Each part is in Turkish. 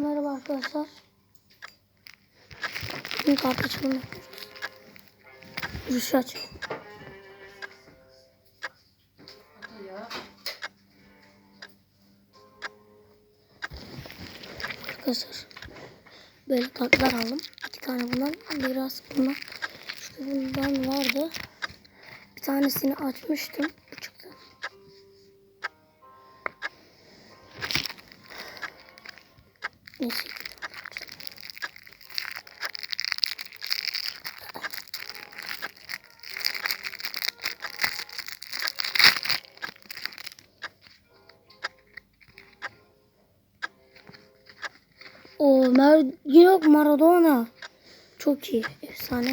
Merhaba arkadaşlar. Bugün kart açılımı yapıyoruz. Yürüyüşü açalım. Arkadaşlar böyle kartlar aldım. İki tane bundan biraz bundan. Şu bundan vardı. Bir tanesini açmıştım. Bu Neyse. O Mer yok Maradona. Çok iyi. Efsane.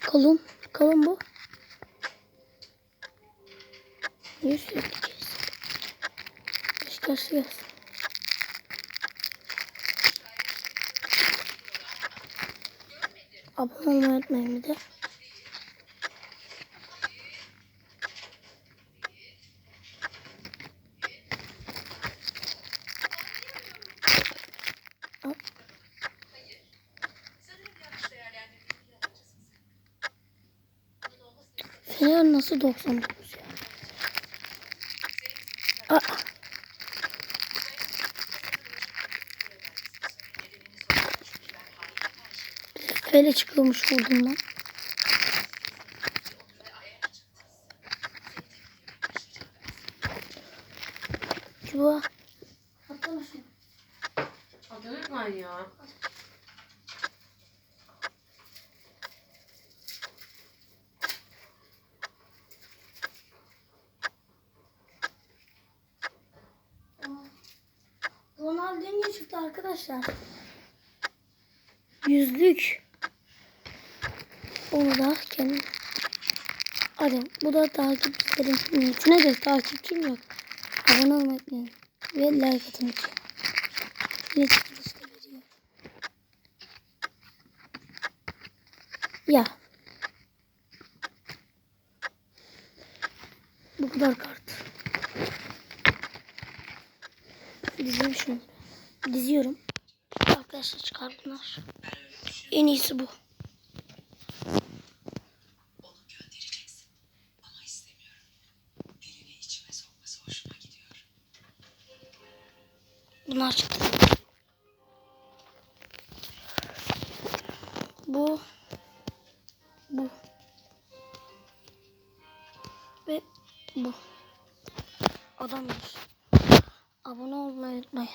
Kalın. Kalın bu. Niye sürekli gelsin. Abone olmayı unutmayın bir de. Fener nasıl 99 ya? Aa. Böyle çıkıyormuş vurdum. Hadi lütfen ya. Ronaldinho çıktı arkadaşlar. Yüzlük. Onu da kendim. Hadi bu da takipçilerin niyetine de takipçim yok. Abone olmayı unutmayın. Ve like atın lütfen. Yine de veriyor. Ya. Bu kadar kart. Dizeyim şunu. Diziyorum. Arkadaşlar çıkar bunlar. En iyisi bu. Bunlar çıktı. Bu. Bu. Ve bu. Adamlar. Abone olmayı unutmayın.